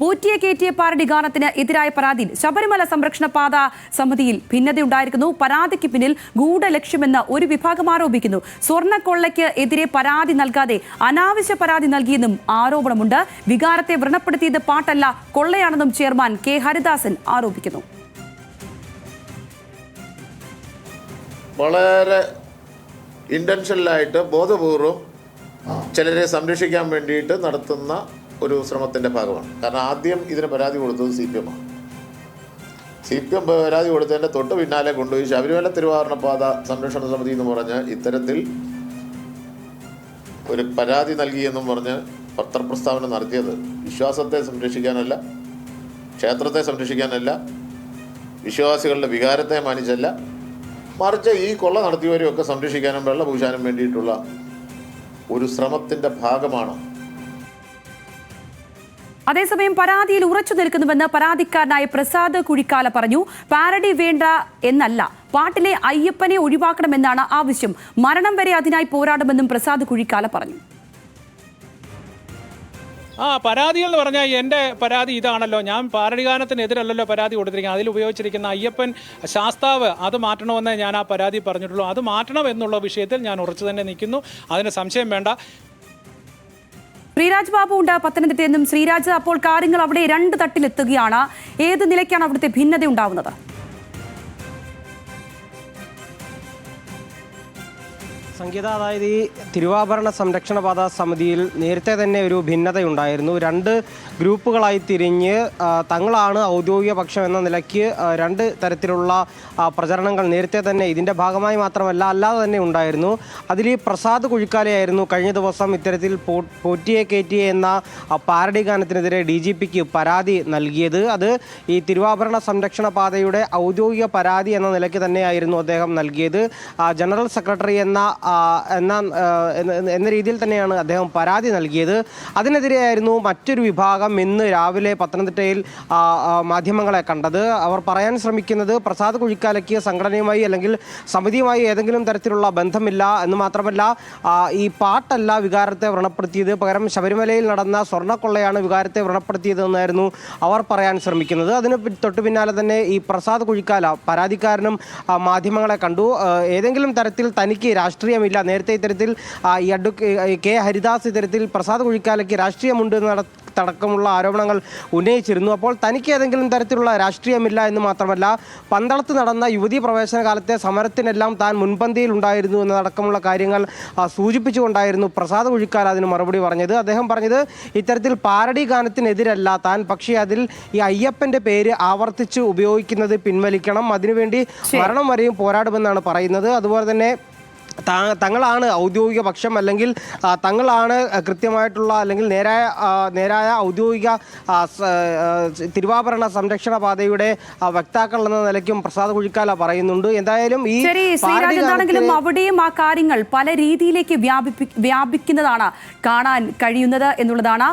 പോറ്റിയെ കയറ്റിയ പാരടി ഗാനത്തിന് എതിരായ പരാതിയിൽ ശബരിമല സംരക്ഷണ പാത സമിതിയിൽ ഭിന്നതയുണ്ടായിരിക്കുന്നു. പരാതിക്ക് പിന്നിൽ ഗൂഢലക്ഷ്യമെന്ന് ഒരു വിഭാഗം ആരോപിക്കുന്നു. സ്വർണക്കൊള്ളയ്ക്ക് എതിരെ പരാതി നൽകാതെ അനാവശ്യ പരാതി നൽകിയെന്നും ആരോപണമുണ്ട്. വികാരത്തെ വ്രണപ്പെടുത്തിയത് പാട്ടല്ല കൊള്ളയാണെന്നും ചെയർമാൻ കെ ഹരിദാസൻ ആരോപിക്കുന്നു. വളരെ ഇന്റൻഷനലായിട്ട് ബോധപൂർവം ചിലരെ സംരക്ഷിക്കാൻ വേണ്ടിയിട്ട് നടത്തുന്ന ഒരു ശ്രമത്തിന്റെ ഭാഗമാണ്. കാരണം ആദ്യം ഇതിന് പരാതി കൊടുത്തത് സി പി എമ്മാണ് സി പി എം പരാതി കൊടുത്തതിന്റെ തൊട്ട് പിന്നാലെ കൊണ്ടുപോയി ശബരിമല തിരുവാഭരണ പാത സംരക്ഷണ സമിതി എന്ന് പറഞ്ഞ് ഇത്തരത്തിൽ ഒരു പരാതി നൽകിയെന്നും പറഞ്ഞ് പത്രപ്രസ്താവന നടത്തിയത്. വിശ്വാസത്തെ സംരക്ഷിക്കാനല്ല ക്ഷേത്രത്തെ സംരക്ഷിക്കാനല്ല വിശ്വാസികളുടെ വികാരത്തെ മാനിച്ചല്ല മറിച്ച് ഈ കൊള്ള നടത്തിയവരെയൊക്കെ സംരക്ഷിക്കാനും വെള്ളം പൂശാനും വേണ്ടിയിട്ടുള്ള ഒരു ശ്രമത്തിന്റെ ഭാഗമാണ് അതേസമയം പരാതിയിൽ ഉറച്ചു നിൽക്കുന്നുവെന്ന് പരാതിക്കാരനായ പ്രസാദ് കുഴിക്കാല പറഞ്ഞു. പാരഡി വേണ്ട എന്നല്ല പാട്ടിലെ അയ്യപ്പനെ ഒഴിവാക്കണമെന്നാണ് ആവശ്യം. മരണം വരെ അതിനായി പോരാടുമെന്നും പ്രസാദ് കുഴിക്കാല പറഞ്ഞു. ആ പരാതി എന്ന് പറഞ്ഞാൽ എന്റെ പരാതി ഇതാണല്ലോ. ഞാൻ പാരടിഗാനത്തിനെതിരല്ലല്ലോ പരാതി കൊടുത്തിരിക്കുന്നത്. അതിൽ ഉപയോഗിച്ചിരിക്കുന്ന അയ്യപ്പൻ ശാസ്താവ് അത് മാറ്റണമെന്നേ ഞാൻ ആ പരാതി പറഞ്ഞിട്ടുള്ളൂ. അത് മാറ്റണം എന്നുള്ള വിഷയത്തിൽ ഞാൻ ഉറച്ചു തന്നെ നിൽക്കുന്നു. അതിന് സംശയം വേണ്ട. ശ്രീരാജ് ബാബു ഉണ്ട് പത്തനംതിട്ടയിൽ നിന്നും. ശ്രീരാജ് അപ്പോൾ കാര്യങ്ങൾ അവിടെ രണ്ട് തട്ടിലെത്തുകയാണ്. ഏത് നിലയ്ക്കാണ് അവിടുത്തെ ഭിന്നത ഉണ്ടാവുന്നത് സംഗീത അതായത് ഈ തിരുവാഭരണ സംരക്ഷണ പാത സമിതിയിൽ നേരത്തെ തന്നെ ഒരു ഭിന്നതയുണ്ടായിരുന്നു. രണ്ട് ഗ്രൂപ്പുകളായി തിരിഞ്ഞ് തങ്ങളാണ് ഔദ്യോഗിക പക്ഷം എന്ന നിലയ്ക്ക് രണ്ട് തരത്തിലുള്ള പ്രചരണങ്ങൾ നേരത്തെ തന്നെ ഇതിന്റെ ഭാഗമായി മാത്രമല്ല അല്ലാതെ തന്നെ ഉണ്ടായിരുന്നു. അതിൽ പ്രസാദ് കുഴിക്കാലയായിരുന്നു കഴിഞ്ഞ ദിവസം ഇത്തരത്തിൽ പോറ്റിയെ കയറ്റിയെ എന്ന പാരഡി ഗാനത്തിനെതിരെ ഡി ജി പിക്ക് പരാതി നൽകിയത്. അത് ഈ തിരുവാഭരണ സംരക്ഷണ പാതയുടെ ഔദ്യോഗിക പരാതി എന്ന നിലയ്ക്ക് തന്നെയായിരുന്നു അദ്ദേഹം നൽകിയത്. ജനറൽ സെക്രട്ടറി എന്ന എന്ന എന്ന- രീതിയിൽ തന്നെയാണ് അദ്ദേഹം പരാതി നൽകിയത്. അതിനെതിരെയായിരുന്നു മറ്റൊരു വിഭാഗം ഇന്ന് രാവിലെ പത്തനംതിട്ടയിൽ മാധ്യമങ്ങളെ കണ്ടത്. അവർ പറയാൻ ശ്രമിക്കുന്നത് പ്രസാദ് കുഴിക്കാലയ്ക്ക് സംഘടനയുമായി അല്ലെങ്കിൽ സമിതിയുമായി ഏതെങ്കിലും തരത്തിലുള്ള ബന്ധമില്ല എന്ന് മാത്രമല്ല ഈ പാട്ടല്ല വികാരത്തെ വ്രണപ്പെടുത്തിയത്. പകരം ശബരിമലയിൽ നടന്ന സ്വർണക്കൊള്ളയാണ് വികാരത്തെ വ്രണപ്പെടുത്തിയതെന്നായിരുന്നു അവർ പറയാൻ ശ്രമിക്കുന്നത്. അതിന് തൊട്ടു പിന്നാലെ തന്നെ ഈ പ്രസാദ് കുഴിക്കാല പരാതിക്കാരനും മാധ്യമങ്ങളെ കണ്ടു. ഏതെങ്കിലും തരത്തിൽ തനിക്ക് രാഷ്ട്രീയമില്ല നേരത്തെ ഇത്തരത്തിൽ ഈ കെ ഹരിദാസ് ഇത്തരത്തിൽ പ്രസാദ് കുഴിക്കാലയ്ക്ക് രാഷ്ട്രീയമുണ്ട് നട അടക്കമുള്ള ആരോപണങ്ങൾ ഉന്നയിച്ചിരുന്നു. അപ്പോൾ തനിക്ക് ഏതെങ്കിലും തരത്തിലുള്ള രാഷ്ട്രീയമില്ല എന്ന് മാത്രമല്ല പന്തളത്ത് നടന്ന യുവതി പ്രവേശന കാലത്തെ സമരത്തിനെല്ലാം താൻ മുൻപന്തിയിൽ ഉണ്ടായിരുന്നു എന്നതടക്കമുള്ള കാര്യങ്ങൾ സൂചിപ്പിച്ചുകൊണ്ടായിരുന്നു പ്രസാദ് കുഴിക്കാൽ അതിന് മറുപടി പറഞ്ഞത്. അദ്ദേഹം പറഞ്ഞത് ഇത്തരത്തിൽ പാരഡി ഗാനത്തിനെതിരല്ല താൻ പക്ഷേ അതിൽ ഈ അയ്യപ്പന്റെ പേര് ആവർത്തിച്ച് ഉപയോഗിക്കുന്നത് പിൻവലിക്കണം. അതിനുവേണ്ടി മരണം വരെയും പോരാടുമെന്നാണ് പറയുന്നത്. അതുപോലെ തന്നെ തങ്ങളാണ് ഔദ്യോഗിക പക്ഷം അല്ലെങ്കിൽ തങ്ങളാണ് കൃത്യമായിട്ടുള്ള അല്ലെങ്കിൽ നേരായ നേരായ ഔദ്യോഗിക തിരുവാഭരണ സംരക്ഷണ പാതയുടെ വക്താക്കൾ എന്ന നിലയ്ക്കും പ്രസാദ് കുഴിക്കാല പറയുന്നുണ്ട്. എന്തായാലും ഈ ശ്രീരാജാണെങ്കിലും അവിടെയും ആ കാര്യങ്ങൾ പല രീതിയിലേക്ക് വ്യാപിപ്പി വ്യാപിക്കുന്നതാണ് കാണാൻ കഴിയുന്നത് എന്നുള്ളതാണ്